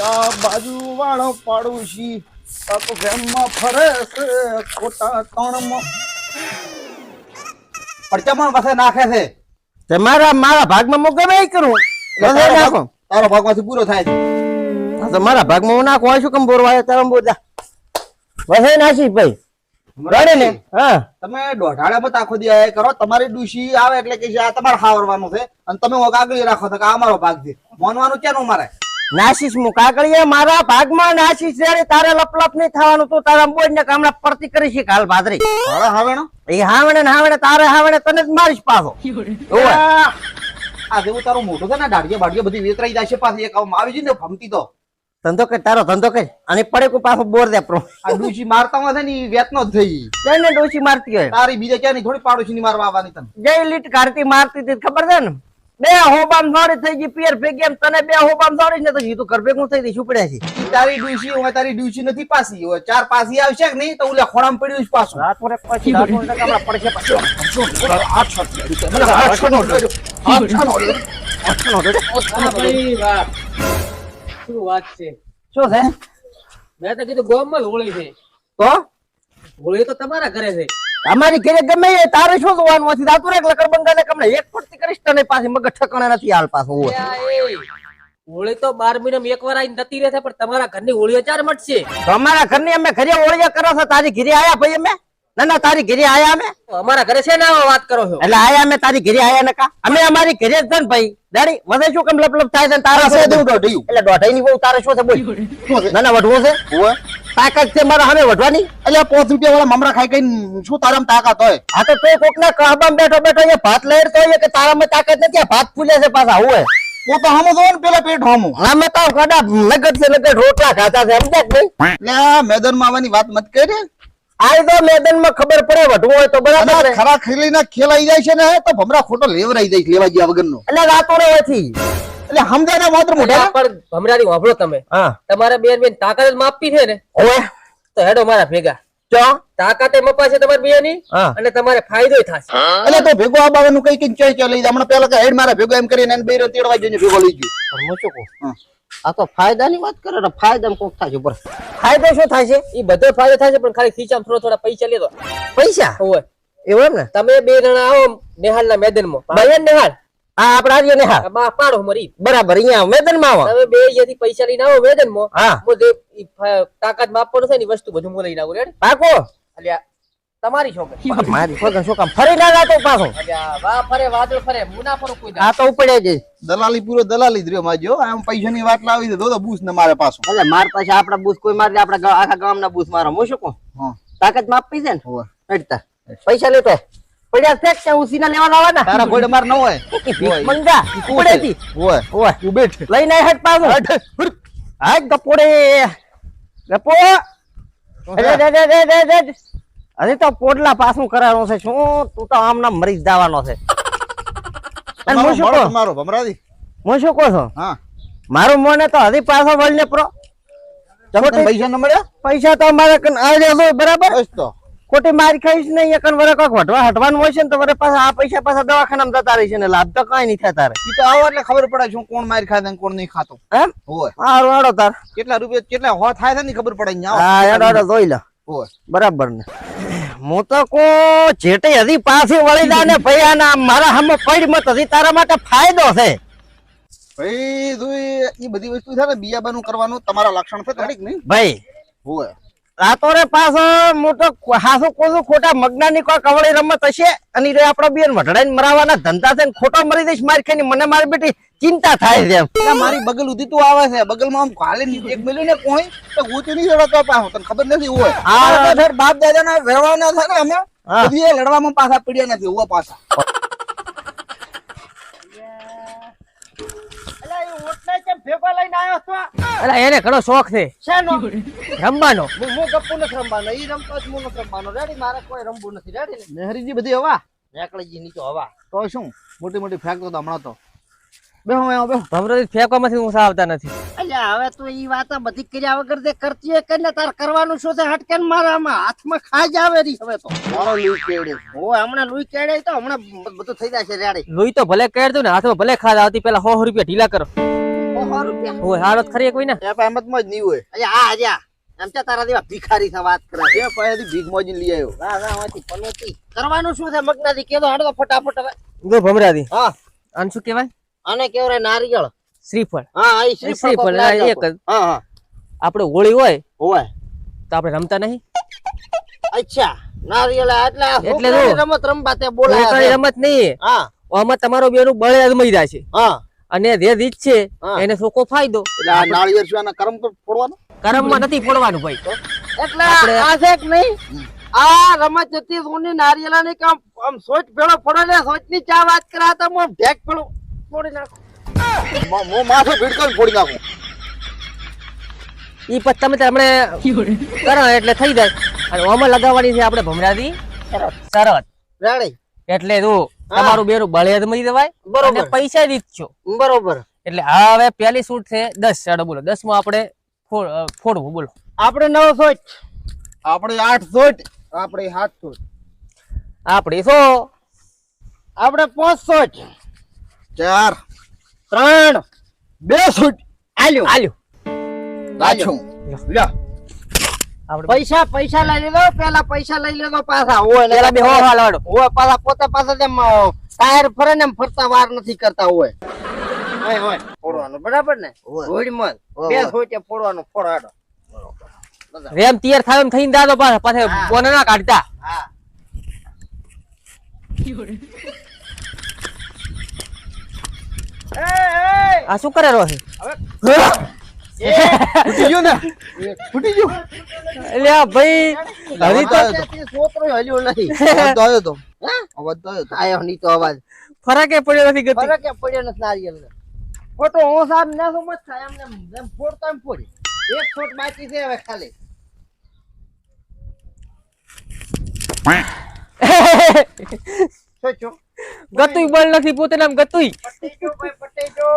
આ બાજુ વાળો પાડોશી સાતો ગેમમાં ફરે છે ખોટા તણમાં. પણ પાસે નાખે છે? તે મારા મારા ભાગમાં હું ગમે ઈ કરું? તારો નાખો ભાગ- તારો ભાગમાંથી પૂરો થાય છે. મારા ભાગમાં હું નાખું. શું કેમ બોરવા તારો બોજા વસે એ નાસી ભાઈ. રડે ને? હા. તમે દોઢાડા તો આખો દી આયા કરો. તમારી ડૂસી આવે એટલે કે આ તમારે ખાવરવાનું છે. અને તમે ઓગ આગળ રાખો તો કે આ મારો ભાગ છે. મોનવાનું ક્યાંનું મારે? નાસીસ હું કાકડીએ મારા ભાગમાં નાસીસ રે તારે લપલપ નહીં થવાનું તું તારા બોજ ને પ્રતિ કરી છે કાલ ભાદરી. હાડા હાવેણો? એ હાવણે ને હાવણે તારે હાવણે તને જ મારીશ પાછો. આ જેવું તારું મોટું છે ને દાઢીએ બાઢીએ બધી વેતરાઈ જાય છે પાછી. એક આમ આવી ને ફમતી તો. ધંધો કર તારો ધંધો કર. અને પડે કો પાછો બોર દે પ્રો આ ડૂસી મારતા હોય છે ને વેતનો જ થઈ. જઈને ડોસી મારતી હોય. તારી બીજે ક્યાં થોડી પાડોશી ની મારવા આવવાની તને? જય લીટ કાઢતી મારતી હતી ખબર છે ને? બે હોબામ દોડી થઈ ગઈ પિયર ભેગી એમ તને બે હોબામ દોડી ને તો જીતું ઘર ભેગું થઈ ગઈ પડ્યા છે. તારી ડ્યુસી હોય તારી ડ્યુસી નથી પાસી હોય ચાર પાસી આવશે કે નહીં તો ઓલા ખોડામાં પડ્યું છે પાછું. રાત પર પછી રાત તો હમણાં પડશે પાછું. હા ભાઈ વાહ શું વાત છે? શું છે? મેં તો કીધું ગોમમાં જ હોળી છે. તો? હોળી તો તમારા ઘરે છે. અમારી ઘરે ગમે એ તારે શું જોવાનું? નથી તાતું રે લકર બંગાને કમણે એક પડતી કરીશ તને પાછી મગજ ઠકાણે નથી હાલ પાછું હોય હોળી તો બાર મહિના એક વાર આઈને નથી રહે પણ તમારા ઘરની હોળીઓ ચાર મટશે. તો અમારા ઘરની અમે ઘરે ઓળિયા કરો છો તારી ઘરે આયા ભાઈ અમે? ના ના તારી ઘરે આયા અમે? અમારા ઘરે છે ને આવા વાત કરો છો? એટલે આયા અમે તારી ઘરે આયા નકા અમે અમારી ઘરે જ છે ને ભાઈ. દાડી મને શું કેમ લપ લપ થાય છે તારા છે દેવું દોઢિયું. એટલે દોઢાઈ ની બહુ તારે શું છે બોલ. ના ના વઢવું છે. તાકાત છે મારા સામે વઢવાની? એટલે પાંચ રૂપિયા વાળા મમરા ખાઈ કઈ શું તારામાં તાકાત હોય? હા તો તો કોક ના કહબામાં બેઠો બેઠો એ ભાત લહેર તો કે તારામાં તાકાત નથી? આ ભાત ફૂલે છે પાછા હોય હું તો હમો જોઉં ને પેલા પેટ હમો. અમે તો કડા નગદ છે નગદ રોટલા ખાતા છે સમજ્યા કે નહીં? એટલે આ મેદાનમાં આવવાની વાત મત કરે. આ તો મેદાનમાં ખબર પડે વઢવું હોય તો બરાબર અને ને. ખરા ખેલીને જાય છે ને તો ભમરા ખોટો લેવરાઈ જાય લેવા ગયા વગરનો. એટલે રાતો રે હોયથી એટલે સમજાય માત્ર મોઢા આ ભમરાની વાપરો તમે. હા. તમારે બેન બેન તાકાત જ માપી છે ને? ઓય તો હેડો મારા ભેગા. ચો. તાકાતે મપાશે તમારે બેની હા. અને તમારે ફાયદો થશે. એટલે તો ભેગો આ બાવાનું કઈ કઈ ચોય લઈ જાય હમણાં પેલા હેડ મારા ભેગો એમ કરીને એને બે રે તેડવા જઈને ભેગો લઈ ગયો. હું શું કહું? હા. આ તો ફાયદાની વાત કરે ને ફાયદા કોક થાય છે બસ ફાયદો શું થાય છે? એ બધો ફાયદો થાય છે પણ ખાલી ખીચામાં થોડા થોડા પૈસા લેતો પૈસા? હોય. એવું એમ ને તમે બે જણા આવો નિહાળના મેદાનમાં. ભાઈ નેહાલ આ આપડે આર્ય નિહાળ આ બા પાડો મરી બરાબર અહીંયા મેદાનમાં આવો. તમે બે અહીંયાથી પૈસા લઈને આવો મેદાનમાં હા. હું જે તાકાત માપવાનું છે ને વસ્તુ બધું હું લઈને આવું રેડ? પાકો. અલ્યા તમારી છોકરી મારી ફગન શું કામ? ફરી ના લાતો પાછો. અલ્યા ફરે વાદળ ફરે હું ના કોઈ આ તો ઉપડ્યા જ દલાલી પૂરો દલાલી જ રહ્યો માજો આમ પૈસાની વાત લાવી દે તો બૂસ ને મારે પાછું. એટલે માર પાસે આપડા બુસ કોઈ મારે આપડા આખા ગામના બુસ મારો હું શું કહું? તાકાત માપી છે ને? હોવે. પૈસા લેતો. પડ્યા છે કે ઉસીના લેવા લાવવાના? તારા ઘોડે માર ન હોય. મંગા ઉપડેથી હોય. ઓય તું બેઠ. લઈને હેડ પાછો. હાય ગપોડે. ગપો. અરે રે રે રે રે અરે તો કોટલા પાછું કરાવવાનું છે. શું? તું તો આમ નામ મરી જવાનો છે. અને હું શું કહું? મારો ભમરાજી હું શું કહું છું? હા. મારું મોને તો હજી પાછો વળને પ્રો. પૈસા ન મળ્યા? પૈસા તો અમારે કન બરાબર? તો. ખોટી મારી ખાઈશ નહીં એકન વરે કોક વટવા હટવાનું હોય છે ને તો વરે પાછા આ પૈસા પાછા દવાખાનામાં જતા રહી છે ને લાભ તો કઈ નહીં થાય તારે ઈ તો આવો એટલે ખબર પડે છે કોણ મારી ખાય ને કોણ નહીં ખાતો. એમ? હોય. તાર. કેટલા રૂપિયા કેટલા હો થાય છે ને ખબર પડે હા જોઈ લો. બરાબર ને. હું તો કો જેટે હજી પાછી વળી જા ને ભાઈ આના મારા હમ પડ મત હજી તારા માટે ફાયદો છે. ભાઈ જો એ બધી વસ્તુ છે ને બિયાબાનું કરવાનું તમારા લક્ષણ છે ખરીક નહીં ભાઈ હોય રાતો રે પાછો મોટો હાસુ કોસુ ખોટા મગનાની કોઈ કવળી રમત હશે? અને રે આપડા બેન વઢડાઈ મરાવાના ધંધા છે ને ખોટો મરી દઈશ મારી ખાઈ મને મારી બેટી ચિંતા થાય છે મારી બગલ ઉધી તું આવે છે. બગલમાં આમ કાલે એક મેલ્યું ને કોઈ તો ગોતું નહીં રડતો પાછો. તને ખબર નથી હોય? હા. બાપ દાદા બાપ દાદાના વ્યવહારના છે ને અમે. લડવામાં પાછા પડ્યા નથી હોવા પાછા. અલા એને ઘણો શોખ છે. શેનો? રમવાનો. હું હું ગપ્પુ નથી રમવાનો ઈ રમતો જ હું નથી રમવાનો. રેડી મારે કોઈ રમવું નથી. રેડી ને નહેરીજી બધી હવા? નેકળીજી નીચે હવા. તો શું? મોટી મોટી ફેંકતો તો હમણાં તો. બે હું આવ્યો બે ભમરાથી ફેંકવામાંથી હું આવતા નથી. અલ્યા હવે તો ઈ વાત બધી કર્યા વગર તે કરતી હોય કરીને તાર કરવાનું શું છે? હટકે મારામાં હાથમાં ખાઈ જ આવે રહી હવે તો. મારો લુઈ કેડે હો હમણાં લુઈ કેડે તો હમણાં બધું થઈ જશે રેડી લુઈ તો ભલે કેડ દો ને હાથમાં ભલે ખાધ આવતી પેલા 100 રૂપિયા ઢીલા કરો. સો રૂપિયા હોય હાલત ખરી કોઈ ના એ પણ એમતમાં જ નહીં હોય. અરે હા અજા એમ તો તારા જેવા ભિખારી છે વાત કરે. છે એ ભીખ મોજીને લઈ આવ્યો. ના ના આમાંથી પનોતી. કરવાનું શું છે મગનાથી કેદો હાડો ફટાફટ હવે. જો ભમરાદી હા. આને શું કહેવાય? આને કેવરાય નારિયેળ. શ્રીફળ. હા આ શ્રીફળ એક હા હા. આપણે હોળી હોય હોય. તો આપણે રમતા નહીં. અચ્છા નારિયેળ એટલે આ એટલે રમત રમવા તે બોલાયા રમત નહીં. હા. આમાં તમારો બેનું બળે અજમાઈ જાય છે. હા. અને જે રીત છે એને ચોખ્ખો ફાયદો. એટલે આ નાળિયેર શું કરમ પર ફોડવાનો? કરમમાં નથી ફોડવાનું ભાઈ. એટલે આ છે કે નહીં? આ રમત જતી સોની નારિયેળાની કામ આમ સોચ ભેળો પડે ને સોચની ચા વાત કરા તો હું ઢેક પેલો ફોડી નાખું. મ- હું માથે ભીડકો ફોડી નાખું. ઈ પછી તમે તમને કરો એટલે થઈ જાય. અને ઓમાં લગાવવાની છે આપણે ભમરાદી શરત રેડી. એટલે જો તમારું બેરું બળિયાદ અજમાઈ દેવાય બરોબર. પૈસા દીધો બરોબર. એટલે હવે પહેલી શૂટ છે દસ. ચાલો બોલો. દસમાં આપણે ફોડવું બોલો. આપણે નવ સોટ. આપણે આઠ સોટ આપણે સાત સોટ. આપણે સો. આપણે પાંચ સોચ ચાર. ત્રણ. બે સોટ. આલ્યો. આલ્યો. પાછું લ્યો. પૈસા પૈસા લઈ લીધો પેલા પૈસા લઈ લીધો પાછા. હોય પેલા બે હાલવાડો હોય પાછા પોતે પાછા તેમ ટાયર ફરે ને એમ ફરતા વાર નથી કરતા હોય. હોય હોય. ફોડવાનું. બરાબર ને? હોય. હોળીમાં બે હોય. ફોડવાનું. ફોડાડો રેમ તૈયાર થાય એમ થઈને દાદો પાછા પાછા. બોને ના કાઢતા. હા. એ, એ, આ શું કરે રહ્યો છે ફૂટી ગયું ને? ફૂટી ગયું. એટલે ભાઈ હજી તો છોકરો હલ્યો નહીં. તો આવ્યો તો. અવાજ તો આવ્યો તો. તો અવાજ. ફરકે પડ્યો નથી ગતિ. ફરક પડ્યો નથી હું સાહેબ ના સમજ થાય. એમને એમ- એમ ફોડતો એમ ફોડી. એક ફૂટ બાકી છે હવે ખાલી. સોચો ગતુંય બળ નથી પોતે નામ ગતુઈ પટેજો ભાઈ પટેજો.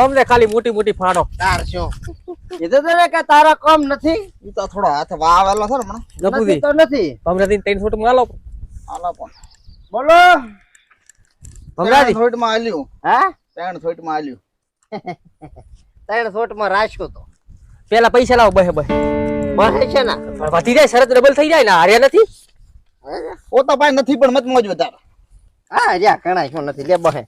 અમને ખાલી મોટી મોટી ફાડો. તાર છો. કીધું તો કે તારા કામ નથી? ઈ તો થોડો હાથ વાવેલો છે ને હમણાં ગપુજી નથી તો નથી. ભમરાજી ત્રણ ફૂટમાં આલો આલા પણ. બોલો. ભમરાજી. ફૂટમાં આલ્યું હા? ત્રણ સોટમાં આલ્યું ત્રણ ફૂટમાં રાખ્યો તો. પેલા પૈસા લાવો બહે બહે. બહે છે ને. વધી જાય શરત ડબલ થઈ જાય ને હાર્યા નથી? પોતા પાસે નથી પણ મત મોજ વધારે હા જ્યાં કણાય શું નથી લે બહે.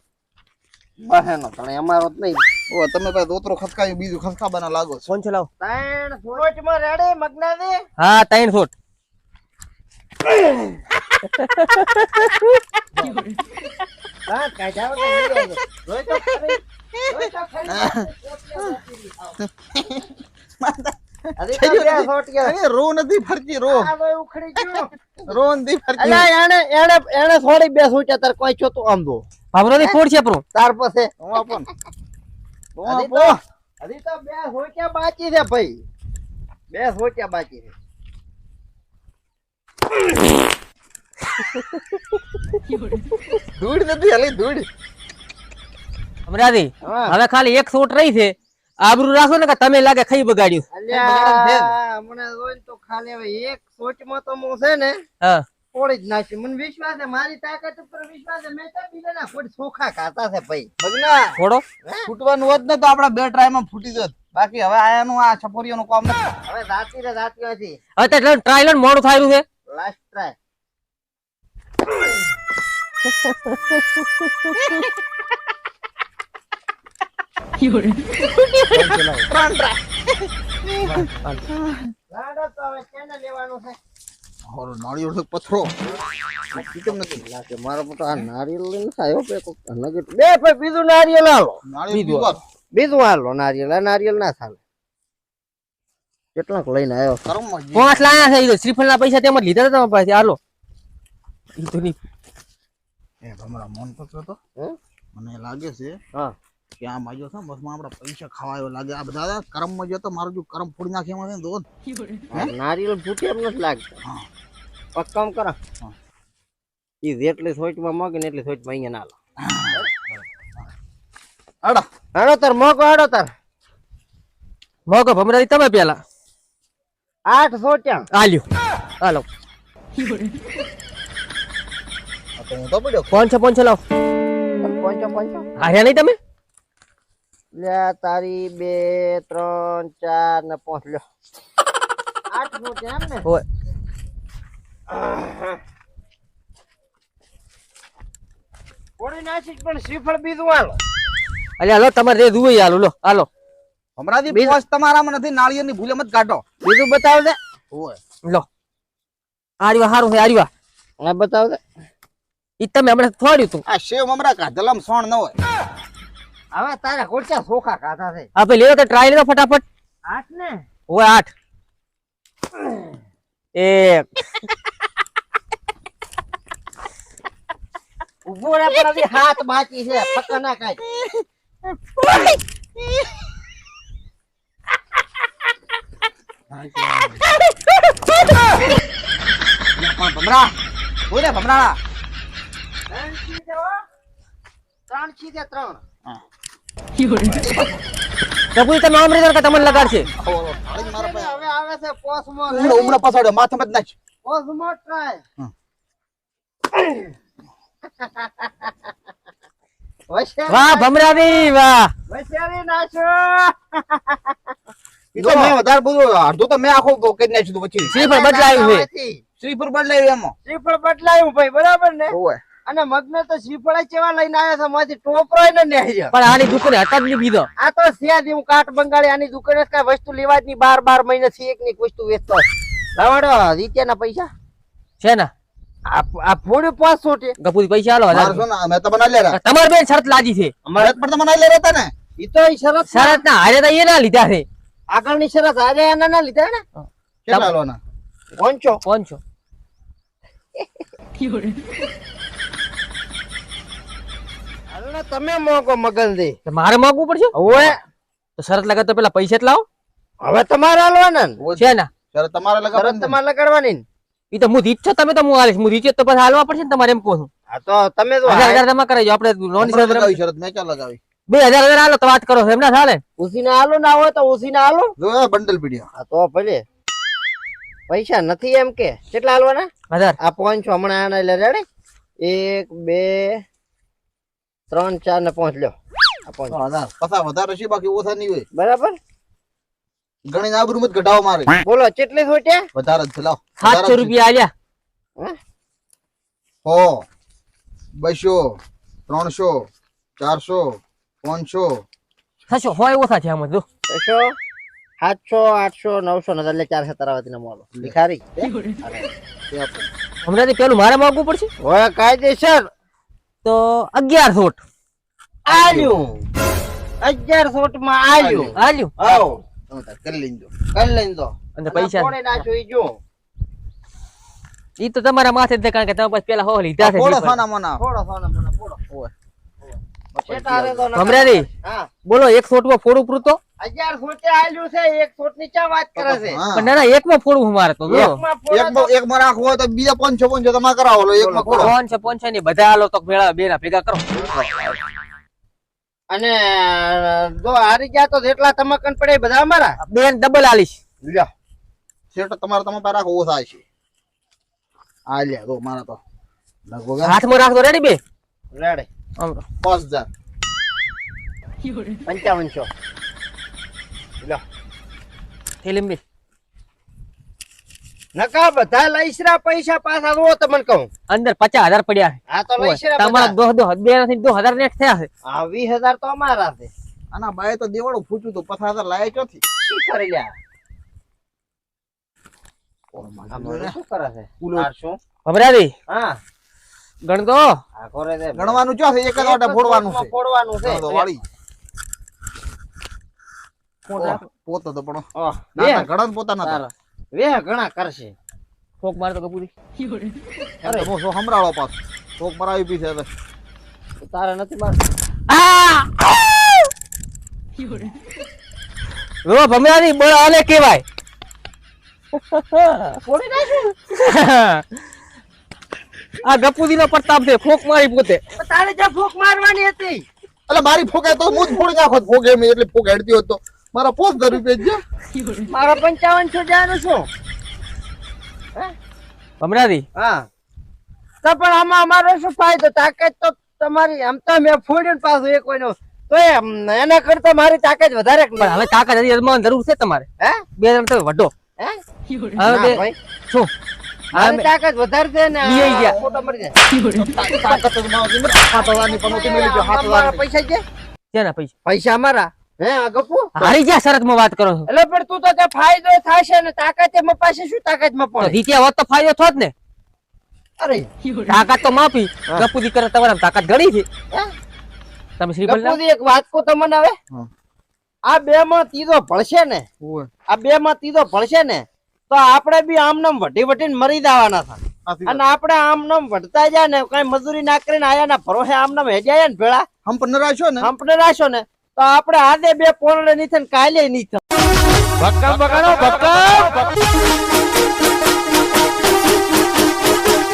બહે નો કણાય અમારો જ નહીં. ઓ તમે દોતરો ખસકાયું બીજું ખસકાબાના લાગો ફોન ચલાવો. ત્રણ ફૂટમાં રેડી મગનાદી હા ત્રણ ફૂટ. હા કાઢ્યા વગર નહીં આવ્યો. જોઈ તો ખરી. જોઈ તો ખરી. હજી તો બે સોટિયા. એ રો નથી ફરતી રો ઉખડી ગયું. રો નથી ફરતી અલા, એણે એણે એણે થોડી બે સોટિયા તાર કોઈ છો તો આમ દો ભમરાદી ફોડ છે પ્રો તાર પાસે હું આપો હું આપો. હજી તો બે સોટિયા બાકી છે ભાઈ બે સોટિયા બાકી છે ધૂળ નથી હલી ધૂળ ભમરાદી હવે ખાલી એક સૂટ રહી છે આબરૂ રાખો ને કે તમે લાગે ખાઈ બગાડ્યું. હમણાં જોઈને તો ખાલી હવે એક સોચમાં તો હું છે ને હા. ફોડી જ નાખ્યું મને વિશ્વાસ છે મારી તાકાત ઉપર વિશ્વાસ છે. મેં તો બીજાના ખાતા છે ભાઈ. મગના ફોડો ફૂટવાનું હોત ને તો આપડા બે ટ્રાયમાં ફૂટી જત. બાકી હવે આયાનું આ છપોરીઓનું કામ નથી. હવે જાતી રે હતી ટ્રાયલ મોડું થાયલું છે. લાસ્ટ ટ્રાય નાળિયેર પથરો નથી લાગે મારો મોટો આ નારિયેળ લઈને આવ્યો બે ભાઈ બીજું નારિયેળ હાલો નાળિયેર બીજું બીજું હાલો નારિયેળ આ નારિયેળ ના ચાલે કેટલાક લઈને આવ્યો પાંચ લાયા છે શ્રીફળ ના પૈસા તેમ લીધા હતા તમારા પાસે હાલો તો નહીં એ તમારા મન પકડો તો? મને લાગે છે હા કે આ માજો છે બસમાં આપડા પૈસા ખાવાયો લાગે. આ બધા કરમમાં જો તો મારું જો કરમ ફોડી નાખે એમાં છે ને તો ફૂટે એમ નથી લાગતો. હા. એક કામ કરો. ઈ જેટલી સોચમાં મગે ને એટલી સોચમાં અહીંયા ના લો. હડો. તાર મોકો હડો તાર. મોકો ભમરાદી તમે પેલા. આઠ સોચ્યા આલ્યો. હાલો. આ છો હું છો લાવ પાંચસો છો લાવો. છો હાર્યા નહીં તમે? લે તારી બે ત્રણ ચાર ને પાંચ લ્યો. આઠ ફૂટ એમ ને? હોય. કોણી નાસી પણ શ્રીફળ બીજું હાલો. અલ્યા લો તમારે રેજ હોય હાલો લો હાલો. હમણાંથી પોસ તમારામાં નથી નાળિયેરની ભૂલે મત કાઢો. બીજું બતાવ દે લો. આર્યા હારું છે આર્યા હા બતાવ દે ઈ તમે હમણાં થોડ્યું તું. આ શેવ હમણાં કાઢેલામાં સોણ ન હોય. હવે તારા કોચા સોખા ખાતા છે. આપે લેવો તો ટ્રાય લેવો ફટાફટ. આઠ ને. ઓય આઠ એક ઊભો રે પણ હાથ બાકી છે ફક્કા ના કાઈ. ભમરા બોલે ભમરા ત્રણ છે હો. ત્રણ. છે તે તમે આમ રીતે તમને લગાડશે? હવે આવે છે પોસમાં ઉમળો પસાડ્યો માથામાં જ નાખ. પોસમાં ટ્રાય વાહ ભમરાદી વાહ. હોશિયારી નાખો ઈ તો મેં વધારે બોલું અડધું તો મેં આખું કરી નાખ્યું હતું પછી. શ્રીફળ બદલાયું છે. શ્રીફળ બદલાયું એમાં. શ્રીફળ બદલાયું ભાઈ બરાબર ને? ઓય. અને મગને તો શ્રીફળા ચેવા લઈને આવ્યા છે? માંથી ટોપરો ને નેહ્યો પણ આની દુકાને હતા જ નહીં બીજો. આ તો સ્યાદી હું કાટ બંગાળી આની દુકાને કઈ વસ્તુ લેવા જ નહીં બાર બાર મહિને થી એક ની એક વસ્તુ વેચતો હોય. લાવાડો રીત્યાના પૈસા? છે ને આ આ ફોડી પાંચસો છે પૈસા આલો હજાર મેં તો બના લેરા તમારે બેન શરત લાજી છે. અમારે પણ તો લેરા હતા ને. ઈ તો શરત શરત ના. હારે તો એ ના લીધા છે. આગળની શરત હારે એના ના લીધા ને? કેટલા લોના છો તમે મોકો મગન દે. મારે માગવું પડશે? ઓએ તો શરત લગા તો પેલા પૈસા જ લાવો. હવે તમારે હાલવાના છે ને? શરત તમારે શરત તમારે લગાડવાની ઈ તો હું ઈચ્છો તમે તો હું હાલીશ. હું ઈચ્છો તો પછી હાલવા પડશે ને તમારે એમ કહું છું. હા તો તમે તો હજાર હજાર જમા કરાવજો. આપણે લોન શરત લગાવી શરત મેં ક્યાં લગાવી? બે હજાર હજાર હાલો તો વાત કરો છો. એમ ના ચાલે? ઉસીને હાલો ના હોય તો ઉસીને હાલો. જો બંડલ પીડ્યો. હા તો ભલે. પૈસા નથી એમ કે. કેટલા હાલવાના? હજાર. આ પહોંચો હમણાં આના એટલે રેડી? એક બે ત્રણ ચાર ને પાંચ લ્યો. પસા વધારે છે બાકી ઓછા નહીં હોય. બરાબર? ગણી આબરૂ મત ઘટાવો મારે. બોલો કેટલી છૂટ્યા વધારે જ લાવ. સાતસો રૂપિયા આલ્યા. હો? બસો ત્રણસો ચારસો પાંચસો. થશો હોય ઓછા છે આમાં જો. છસો સાતસો આઠસો નવસો ને એટલે ચારસો તરાવતી ના મોલો. ભિખારી. હમણાં પેલું મારે માગવું પડશે? હવે કાયદેસર. તો અગિયાર ફૂટ આલ્યું. અગિયાર ફૂટમાં આલ્યું. આલ્યું. આવો. કરી લઈ કરી લઈને દો. અને પૈસા. કોણે ઈ ઈ તો તમારા માથે કારણ કે તમે પછી પેલા હો લીધા છે થોડો સોના મોના ફોડો સોના મોના ફોડો હા. બોલો એક ફૂટમાં ફોડું પૂરતો અગિયાર ફૂટે આલ્યું છે એક ફૂટની ચા વાત કરે છે? પણ ના ના એકમાં ફોડું મારે તો જો એક માં- એક માં રાખવું તો બીજા પાંચ છ પાંચ તમારે કરાવો લો એક માં પાંચ છ પાંચની બધા હાલો તો ભેળા બે ના ભેગા કરો. અને જો હારી ગયા તો જેટલા તમકન પડે બધા અમારા? બેન ડબલ આલીશ. લ્યો. શેઠ તમારે તમે પાસે રાખો ઓછા છે. આ લે મારા તો. લગભગ હાથમાં રાખજો રેડી બે? રેડી. પાંચ હજાર. પંચાવનસો. લ્યો થેલીમાં બે. નકા બધા લઈશરા પૈસા પાછા રો તમને કહું. અંદર પચાસ હજાર પડ્યા છે. આ તો લઈશરા તમારા દો દો બે નથી દો હજાર નેટ થયા છે. આ વીસ હજાર તો અમારા છે. આના બાય તો દેવાળું ફૂટ્યું તો પચાસ હજાર લાયા ક્યાંથી? શું કરી લ્યા? આ મને શું કરે છે? ઉલો. આ શું? ભમરાડી હા. ગણ દો આ કરે ગણવાનું ક્યાં છે? એક જ વાટે ફોડવાનું છે. ફોડવાનું છે. પોતો? તો પણ. ના ઘણા પોતાના. તારા. બે ઘણા કરશે. ફોક મારતો કપૂરી અરે. હું સો પાછો? કોક મરાવી પી છે હવે. તારે નથી માર. રો ભમરાડી બોલો આને કેવાય આ ગપુદી નો પ્રતાપ છે ફોક મારી પોતે. તારે જ્યાં ફોક મારવાની હતી. એટલે મારી ફોકે તો હું જ ફોડી નાખો. ફોકે મેં એટલે ફોક હેડતી હોત તો. મારા પોસ હજાર રૂપિયા જ. મારા પંચાવનસો જવાનું શું? ભમરાડી હા. તો પણ આમાં અમારો શું ફાયદો? તાકાત તો તમારી આમ તો મેં ફોડ્યું પાછું એક કોઈનો. તો એના કરતા મારી તાકાત વધારે પણ હવે તાકાત હજી અજમાવાની જરૂર છે તમારે. હે? બે જણ તમે વઢો. હે? હવે શું? તાકાત વધારે છે ને ગયા. મરી જાય. તાકાત હાથ મળી, હાથ અમારા પૈસા છે પૈસા. પૈસા અમારા. હે ગપુ હારી વાત કરો છો? એટલે પણ તું તો ત્યાં ફાયદો થશે ને તાકાત એમાં પાસે શું તાકાતમાં તો પડે હોત તો ફાયદો થોત ને. અરે. તાકાત તો માપી ગપુ દીકરા તમારા તાકાત ઘણી છે. તમે શ્રીફળ લાવો. એક વાત કહું તમને હવે? આ બે માં તીધો ભળશે ને આ બે માં તીધો ભળશે ને તો આપણે બી આમ નામ વટી વટીને મરી જવાના હતા અને આપણે આમ નામ વટતા જાય ને કઈ મજૂરી ના કરીને આયા ના ભરોસે આમ નામ હેજાયા ને ભેળા. હમ પણ ન? રાખ્યો ને આપણે રાખ્યો ને. તો આપણે આજે બે પોરડે નહીં થાય કાલે નહીં થાય. ભક્કમ બગાડો ભક્કમ.